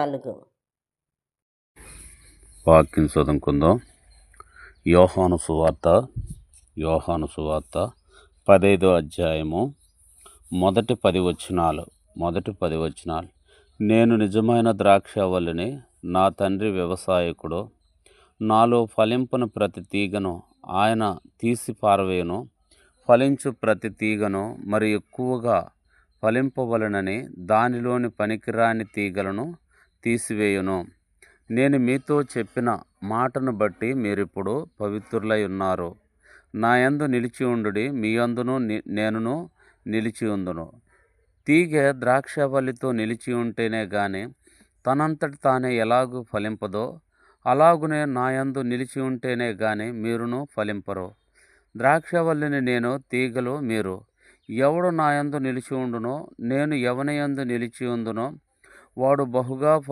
నాలుగు వాక్యం చదువుకుందాం. యోహాను సువార్త యోహాను సువార్త పదైదో అధ్యాయము మొదటి పది వచనాలు మొదటి పది వచనాలు. నేను నిజమైన ద్రాక్షవల్లిని నా తండ్రి వ్యవసాయకుడు నాలో ఫలింపున ప్రతి తీగను ఆయన తీసి పారవేయును. ఫలించు ప్రతి తీగను మరి ఎక్కువగా ఫలింపవలనని దానిలోని పనికిరాని తీగలను తీసివేయును. నేను మీతో చెప్పిన మాటను బట్టి మీరిప్పుడు పవిత్రులై ఉన్నారు. నా యందు నిలిచి ఉండుడి మీ యందును నేనును నిలిచి ఉందును. తీగ ద్రాక్షవల్లితో నిలిచి ఉంటేనే గాని తనంతటి తానే ఎలాగూ ఫలింపదో అలాగునే నా యందు నిలిచి ఉంటేనే గాని మీరును ఫలింపరు. ద్రాక్షవల్లిని నేను తీగలు మీరు ఎవడు నా యందు నిలిచి ఉండునో నేను ఎవని యందు నిలిచి ఉందునో వాడు బహుగా